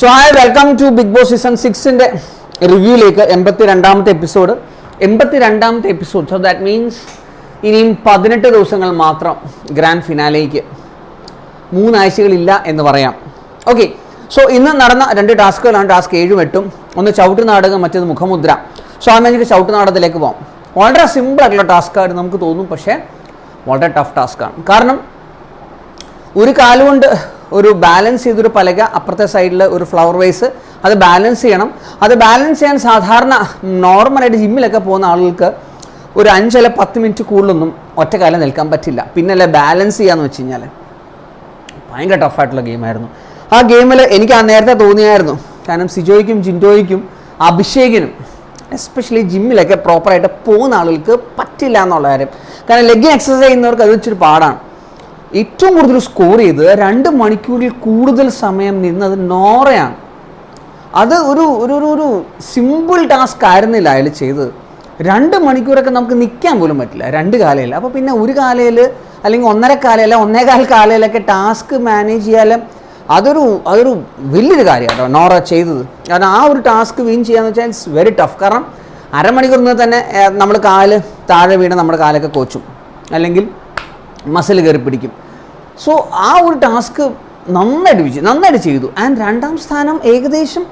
So hi welcome to big boss season സിക്സിന്റെ റിവ്യൂയിലേക്ക് എൺപത്തി രണ്ടാമത്തെ എപ്പിസോഡ് എൺപത്തി രണ്ടാമത്തെ എപ്പിസോഡ് സോ ദാറ്റ് മീൻസ് ഇനിയും പതിനെട്ട് ദിവസങ്ങൾ മാത്രം ഗ്രാൻഡ് ഫിനാലേക്ക് മൂന്നാഴ്ചകളില്ല എന്ന് പറയാം. ഓക്കെ സോ ഇന്ന് നടന്ന രണ്ട് ടാസ്കുകളാണ്. ടാസ്ക് ഏഴും എട്ടും ഒന്ന് ചവിട്ട് നാടകം മറ്റേത് മുഖമുദ്ര. സോ ആ നമുക്ക് ചവിട്ട് നാടകത്തിലേക്ക് പോകാം വളരെ സിമ്പിൾ ആയിട്ടുള്ള ടാസ്ക്കായിട്ട് നമുക്ക് തോന്നും പക്ഷേ വളരെ ടഫ് ടാസ്ക്കാണ് കാരണം ഒരു കാലുകൊണ്ട് ഒരു ബാലൻസ് ചെയ്തൊരു പലക അപ്പുറത്തെ സൈഡിൽ ഒരു ഫ്ലവർ വൈസ് അത് ബാലൻസ് ചെയ്യണം. അത് ബാലൻസ് ചെയ്യാൻ സാധാരണ നോർമലായിട്ട് ജിമ്മിലൊക്കെ പോകുന്ന ആളുകൾക്ക് ഒരു അഞ്ചല്ല പത്ത് മിനിറ്റ് കൂടുതലൊന്നും ഒറ്റക്കാലം കാലം നിൽക്കാൻ പറ്റില്ല. പിന്നല്ലേ ബാലൻസ് ചെയ്യാന്ന് വെച്ച് കഴിഞ്ഞാൽ ഭയങ്കര ടഫായിട്ടുള്ള ഗെയിമായിരുന്നു ആ ഗെയിമിൽ എനിക്ക് ആ നേരത്തെ തോന്നിയായിരുന്നു. കാരണം സിജോയ്ക്കും ജിൻഡോയ്ക്കും അഭിഷേകിനും എസ്പെഷ്യലി ജിമ്മിലൊക്കെ പ്രോപ്പറായിട്ട് പോകുന്ന ആളുകൾക്ക് പറ്റില്ല എന്നുള്ള കാര്യം. കാരണം ലെഗ് എക്സസൈസ് ചെയ്യുന്നവർക്ക് അത് ഇച്ചിരി പാടാണ്. ഏറ്റവും കൂടുതൽ സ്കോർ ചെയ്ത് രണ്ട് മണിക്കൂറിൽ കൂടുതൽ സമയം നിന്നത് നോറയാണ്. അത് ഒരു ഒരു ഒരു സിമ്പിൾ ടാസ്ക് ആയിരുന്നില്ല അയാൾ ചെയ്തത്. രണ്ട് മണിക്കൂറൊക്കെ നമുക്ക് നിൽക്കാൻ പോലും പറ്റില്ല. രണ്ട് കാലയിൽ അപ്പോൾ പിന്നെ ഒരു കാലയിൽ അല്ലെങ്കിൽ ഒന്നര കാലയിൽ ഒന്നേകാൽ കാലയിലൊക്കെ ടാസ്ക് മാനേജ് ചെയ്യാലും അതൊരു അതൊരു വലിയൊരു കാര്യമാണ് കേട്ടോ നോറ ചെയ്തത്. കാരണം ആ ഒരു ടാസ്ക് വിൻ ചെയ്യാന്ന് വെച്ചാൽ ഇറ്റ്സ് വെരി ടഫ് കാരണം അരമണിക്കൂർ നിന്ന് തന്നെ നമ്മൾ കാൽ താഴെ വീണ് നമ്മുടെ കാലൊക്കെ കോച്ചും. അല്ലെങ്കിൽ മസിൽ കയറി പിടിക്കും. സോ ആ ഒരു ടാസ്ക് നന്നായിട്ട് വിജയി നന്നായിട്ട് ചെയ്തു. ആൻഡ് രണ്ടാം സ്ഥാനം ഏകദേശം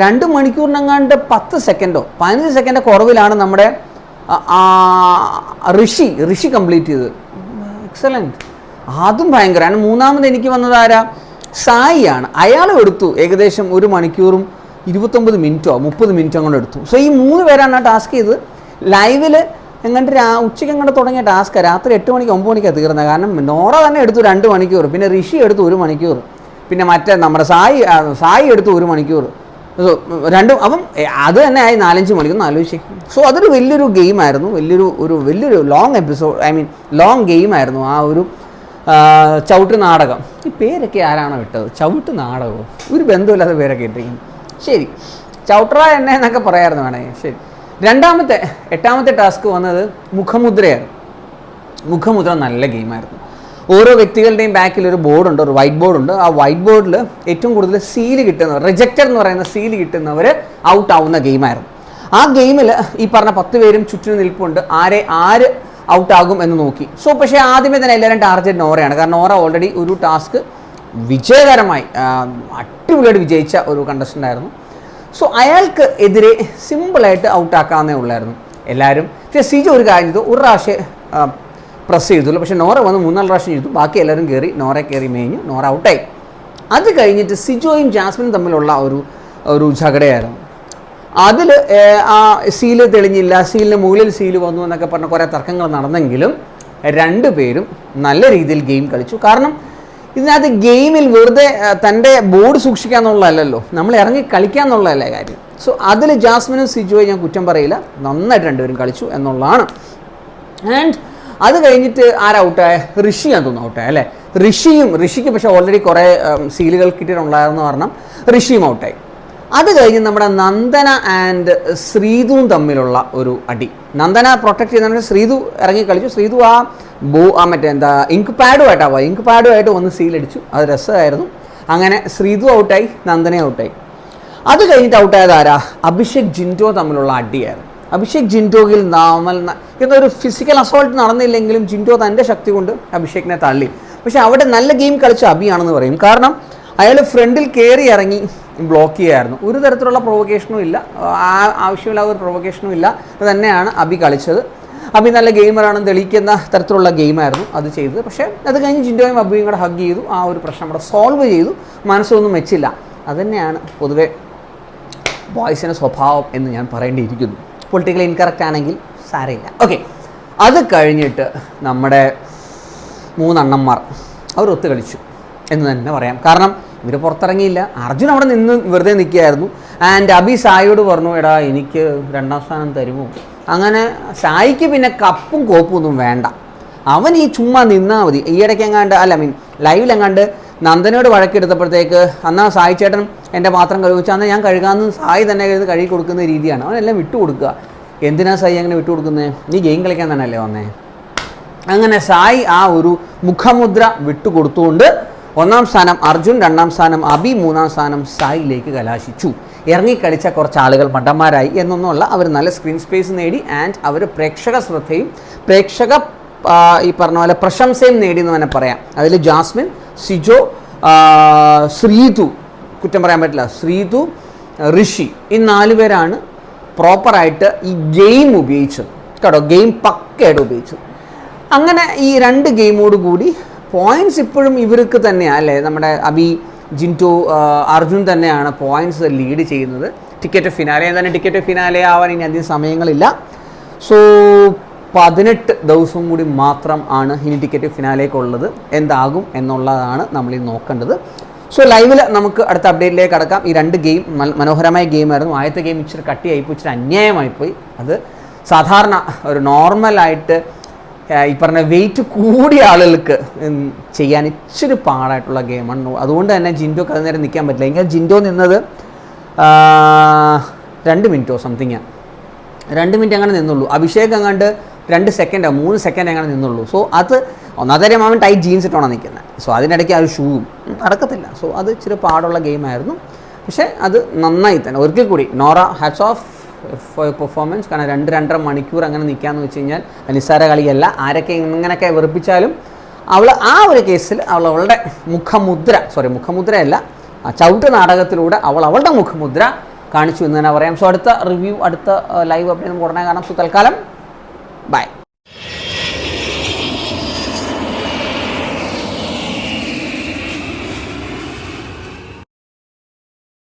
രണ്ട് മണിക്കൂറിനെങ്ങാണ്ട് പത്ത് സെക്കൻഡോ പതിനഞ്ച് സെക്കൻഡ് കുറവിലാണ് നമ്മുടെ ഋഷി ഋഷി കംപ്ലീറ്റ് ചെയ്തത്. എക്സലന്റ് അതും ഭയങ്കരമാണ് മൂന്നാമത് എനിക്ക് വന്നത് ആരാ? സായിയാണ് അയാളും എടുത്തു ഏകദേശം ഒരു മണിക്കൂറും ഇരുപത്തൊമ്പത് മിനിറ്റോ മുപ്പത് മിനിറ്റോ അങ്ങോട്ട് എടുത്തു. സോ ഈ മൂന്ന് പേരാണ് ആ ടാസ്ക് ചെയ്തത്. ലൈവിൽ എങ്ങോട്ട് രാ ഉച്ചയ്ക്ക് അങ്ങോട്ട് തുടങ്ങിയ ടാസ്ക് രാത്രി എട്ട് മണിക്ക് ഒമ്പത് മണിക്കാണ് തീർന്നത് കാരണം നോറ തന്നെ എടുത്തു രണ്ട് മണിക്കൂർ. പിന്നെ ഋഷി എടുത്തു ഒരു മണിക്കൂർ. പിന്നെ മറ്റേ നമ്മുടെ സായി സായി എടുത്തു ഒരു മണിക്കൂർ. സോ രണ്ടും അപ്പം അത് തന്നെ ആയി നാലഞ്ച് മണിക്കൂർ ആലോചിച്ചേ. സോ അതൊരു വലിയൊരു ഗെയിമായിരുന്നു വലിയൊരു ഒരു വലിയൊരു long episode I mean long ഗെയിമായിരുന്നു ആ ഒരു ചവിട്ട് നാടകം. ഈ പേരൊക്കെ ആരാണോ ഇട്ടത്? ചവിട്ട് നാടകമോ? ഒരു ബന്ധമില്ലാത്ത പേരൊക്കെ ഇട്ടിരിക്കുന്നു. ശരി. ചവിട്ടറ എന്നെ എന്നൊക്കെ പറയായിരുന്നു വേണമെങ്കിൽ ശരി. രണ്ടാമത്തെ എട്ടാമത്തെ ടാസ്ക് വന്നത് മുഖമുദ്രയാണ്. മുഖമുദ്ര നല്ല ഗെയിമായിരുന്നു ഓരോ വ്യക്തികളുടെയും ബാക്കിൽ ഒരു ബോർഡുണ്ട് ഒരു വൈറ്റ് ബോർഡുണ്ട് ആ വൈറ്റ് ബോർഡിൽ ഏറ്റവും കൂടുതൽ സീൽ കിട്ടുന്നവർ റിജക്റ്റഡ് എന്ന് പറയുന്ന സീൽ കിട്ടുന്നവർ ഔട്ട് ആവുന്ന ഗെയിമായിരുന്നു ആ ഗെയിമിൽ ഈ പറഞ്ഞ പത്ത് പേരും ചുറ്റിന് നിൽപ്പുണ്ട്. ആരെ ആര് ഔട്ട് ആകും എന്ന് നോക്കി. സോ പക്ഷേ ആദ്യമേ തന്നെ എല്ലാവരും ടാർജറ്റ് നോറയാണ്. കാരണം നോറ ഓൾറെഡി ഒരു ടാസ്ക് വിജയകരമായി അടിപൊളിയായിട്ട് വിജയിച്ച ഒരു കണ്ടസ്റ്റന്റ് ആയിരുന്നു. സോ അയാൾക്ക് എതിരെ സിമ്പിളായിട്ട് ഔട്ടാക്കാമെന്നേ ഉള്ളായിരുന്നു. എല്ലാവരും പക്ഷേ സിജു ഒരു കാര്യം ചെയ്തു. ഒരു പ്രാവശ്യം പ്രസ് ചെയ്തുള്ളൂ. പക്ഷേ നോറ വന്ന് മൂന്നാൽ പ്രാവശ്യം ചെയ്തു. ബാക്കി എല്ലാവരും കയറി നോറ കയറി മേഞ്ഞു നോറ ഔട്ടായി അത് കഴിഞ്ഞിട്ട് സിജോയും ജാസ്മിനും തമ്മിലുള്ള ഒരു ഒരു ഝഗടയായിരുന്നു അതിൽ ആ സീൽ തെളിഞ്ഞില്ല. സീലിന് മുകളിൽ സീൽ വന്നു എന്നൊക്കെ പറഞ്ഞ കുറേ തർക്കങ്ങൾ നടന്നെങ്കിലും രണ്ടു പേരും നല്ല രീതിയിൽ ഗെയിം കളിച്ചു. കാരണം ഇതിനകത്ത് ഗെയിമിൽ വെറുതെ തന്റെ ബോർഡ് സൂക്ഷിക്കുക നമ്മൾ ഇറങ്ങി കളിക്കുക എന്നുള്ളതല്ലേ കാര്യം. സോ അതിൽ ജാസ്മിനും സിജുവെ ഞാൻ കുറ്റം പറയില്ല. നന്നായിട്ട് രണ്ടുപേരും കളിച്ചു എന്നുള്ളതാണ്. ആൻഡ് അത് കഴിഞ്ഞിട്ട് ആരാ ഔട്ടായ? ഞാൻ തോന്നുന്നു ഔട്ടായ അല്ലേ? ഋഷിയും ഋഷിക്ക് പക്ഷേ ഓൾറെഡി കുറേ സീലുകൾ കിട്ടിയിട്ടുണ്ടായിരുന്നു കാരണം ഋഷിയും ഔട്ടായി. അത് കഴിഞ്ഞ് നമ്മുടെ നന്ദന ആൻഡ് ശ്രീതുവും തമ്മിലുള്ള ഒരു അടി. നന്ദന പ്രൊട്ടക്ട് ചെയ്യുന്ന ശ്രീതു ഇറങ്ങി കളിച്ചു. ശ്രീതു ആ ബോ ആ മറ്റേ എന്താ ഇങ്ക് പാഡുമായിട്ടാണ് ഇങ്ക് പാഡുമായിട്ട് വന്ന് സീലടിച്ചു അത് രസമായിരുന്നു. അങ്ങനെ ശ്രീതു ഔട്ടായി നന്ദന ഔട്ടായി അത് കഴിഞ്ഞിട്ട് ഔട്ടായത് ആരാ? അഭിഷേക് ജിൻഡോ തമ്മിലുള്ള അടിയായിരുന്നു. അഭിഷേക് ജിൻഡോയിൽ നാമൽ എന്നൊരു ഫിസിക്കൽ അസോൾട്ട് നടന്നില്ലെങ്കിലും ജിൻഡോ തന്റെ ശക്തി കൊണ്ട് അഭിഷേകിനെ തള്ളി. പക്ഷേ അവിടെ നല്ല ഗെയിം കളിച്ച അബിയാണെന്ന് പറയും. കാരണം അയാൾ ഫ്രണ്ടിൽ കയറി ഇറങ്ങി ബ്ലോക്ക് ചെയ്യായിരുന്നു. ഒരു തരത്തിലുള്ള പ്രൊവക്കേഷനും ഇല്ല. ആവശ്യമില്ലാത്ത ഒരു പ്രൊവക്കേഷനും ഇല്ല. അത് തന്നെയാണ് അബി കളിച്ചത്. അബി നല്ല ഗെയിമറാണെന്ന് തെളിയിക്കുന്ന തരത്തിലുള്ള ഗെയിമായിരുന്നു അത് ചെയ്തത്. പക്ഷേ അത് കഴിഞ്ഞ് ജിൻഡോയും അബിയും കൂടെ ഹഗ് ചെയ്തു. ആ ഒരു പ്രശ്നം അവിടെ സോൾവ് ചെയ്തു. മനസ്സൊന്നും വെച്ചില്ല അതുതന്നെയാണ് പൊതുവെ ബോയ്സിന്റെ സ്വഭാവം എന്ന് ഞാൻ പറയേണ്ടിയിരിക്കുന്നു. പൊളിറ്റിക്കൽ ഇൻകറക്റ്റ് ആണെങ്കിൽ സാരമില്ല. ഓക്കെ അത് കഴിഞ്ഞിട്ട് നമ്മുടെ മൂന്നണ്ണന്മാർ അവർ ഒത്തു കളിച്ചു എന്ന് തന്നെ പറയാം. കാരണം ഇവർ പുറത്തിറങ്ങിയില്ല. അർജുൻ അവിടെ നിന്ന് വെറുതെ നിൽക്കുകയായിരുന്നു. ആൻഡ് അബി സായിയോട് പറഞ്ഞു എടാ എനിക്ക് രണ്ടാം സ്ഥാനം തരുമോ? അങ്ങനെ സായിക്ക് പിന്നെ കപ്പും കോപ്പും ഒന്നും വേണ്ട. അവൻ ഈ ചുമ്മാ നിന്നാൽ മതി. ഈയിടയ്ക്ക് എങ്ങാണ്ട് അല്ല മീൻ ലൈവിലെങ്ങാണ്ട് നന്ദനോട് വഴക്കെടുത്തപ്പോഴത്തേക്ക് അന്നാ സായി ചേട്ടൻ എന്റെ പാത്രം കഴുകിച്ചാൽ അന്ന് ഞാൻ കഴുകാമെന്ന് സായി തന്നെ കഴുകി കഴുകി കൊടുക്കുന്ന രീതിയാണ്. അവനെല്ലാം വിട്ടു കൊടുക്കുക. എന്തിനാ സായി അങ്ങനെ വിട്ടു കൊടുക്കുന്നത് നീ ഗെയിം കളിക്കാൻ തന്നെയല്ലേ വന്നേ? അങ്ങനെ സായി ആ ഒരു മുഖമുദ്ര വിട്ടുകൊടുത്തുകൊണ്ട് ഒന്നാം സ്ഥാനം അർജുൻ രണ്ടാം സ്ഥാനം അബി മൂന്നാം സ്ഥാനം സായിലേക്ക് കലാശിച്ചു. ഇറങ്ങിക്കളിച്ച കുറച്ച് ആളുകൾ മണ്ടന്മാരായി എന്നൊന്നുമല്ല അവർ നല്ല സ്ക്രീൻ സ്പേസ് നേടി ആൻഡ് അവർ പ്രേക്ഷക ശ്രദ്ധയും പ്രേക്ഷക ഈ പറഞ്ഞ പോലെ പ്രശംസയും നേടി എന്ന് തന്നെ പറയാം. അതിൽ ജാസ്മിൻ സിജോ ശ്രീതു കുറ്റം പറയാൻ പറ്റില്ല ശ്രീതു ഋഷി ഈ നാല് പേരാണ് പ്രോപ്പറായിട്ട് ഈ ഗെയിം ഉപയോഗിച്ചത്. കേട്ടോ ഗെയിം പക്കയായിട്ട് ഉപയോഗിച്ചത്. അങ്ങനെ ഈ രണ്ട് ഗെയിമോട് കൂടി പോയിന്റ്സ് ഇപ്പോഴും ഇവർക്ക് തന്നെയാണ് അല്ലേ? നമ്മുടെ അബി ജിന്റു അർജുൻ തന്നെയാണ് പോയിന്റ്സ് ലീഡ് ചെയ്യുന്നത്. ടിക്കറ്റ് ഫിനാലെ തന്നെ ടിക്കറ്റ് ഫിനാലെ ആവാൻ ഇനി അധികം സമയങ്ങളില്ല. സോ പതിനെട്ട് ദിവസം കൂടി മാത്രം ആണ് ഇനി ടിക്കറ്റ് ഫിനാലേക്കുള്ളത് എന്താകും എന്നുള്ളതാണ് നമ്മൾ ഈ നോക്കേണ്ടത്. സോ ലൈവിൽ നമുക്ക് അടുത്ത അപ്ഡേറ്റിലേക്ക് കടക്കാം. ഈ രണ്ട് ഗെയിം മനോഹരമായ ഗെയിമായിരുന്നു ആദ്യത്തെ ഗെയിം ഇച്ചിരി കട്ടിയായിപ്പോയി ഇച്ചിരി അന്യായമായിപ്പോയി അത് സാധാരണ ഒരു നോർമലായിട്ട് ഈ പറഞ്ഞ വെയിറ്റ് കൂടിയ ആളുകൾക്ക് ചെയ്യാൻ ഇച്ചിരി പാടായിട്ടുള്ള ഗെയിമാണ് അതുകൊണ്ട് തന്നെ ജിൻഡോക്ക് അത് നേരം നിൽക്കാൻ പറ്റില്ല. എങ്കിൽ ജിൻഡോ നിന്നത് രണ്ട് മിനിറ്റോ സംതിങ്ങാണ് രണ്ട് മിനിറ്റ് അങ്ങനെ നിന്നുള്ളൂ. അഭിഷേക് അങ്ങാണ്ട് രണ്ട് സെക്കൻഡോ മൂന്ന് സെക്കൻഡ് അങ്ങനെ നിന്നുള്ളൂ. സോ അത് ഒന്നാമത്തെ കാര്യം അവൻ ടൈറ്റ് ജീൻസ് ഇട്ടാണ് നിൽക്കുന്നത് സോ അതിനിടയ്ക്ക് ആ ഒരു ഷൂവും നടക്കത്തില്ല. സോ അത് ഇച്ചിരി പാടുള്ള ഗെയിമായിരുന്നു പക്ഷേ അത് നന്നായി തന്നെ. ഒരിക്കൽ കൂടി നോറ ഹാറ്റ്സ് ഓഫ് പെർഫോമൻസ് കാരണം രണ്ട് രണ്ടര മണിക്കൂർ അങ്ങനെ നിൽക്കാമെന്ന് വെച്ച് കഴിഞ്ഞാൽ നിസ്സാര കളിയല്ല. ആരൊക്കെ ഇങ്ങനെയൊക്കെ വെറുപ്പിച്ചാലും അവൾ ആ ഒരു കേസിൽ അവൾ അവളുടെ മുഖമുദ്ര സോറി മുഖമുദ്രയല്ല ചവിട്ട് നാടകത്തിലൂടെ അവൾ അവളുടെ മുഖമുദ്ര കാണിച്ചു എന്ന് തന്നെ പറയാം. സോ അടുത്ത റിവ്യൂ അടുത്ത ലൈവ് അപ്ഡേറ്റ് ഉടനെ കാണാം. സോ തൽക്കാലം ബൈ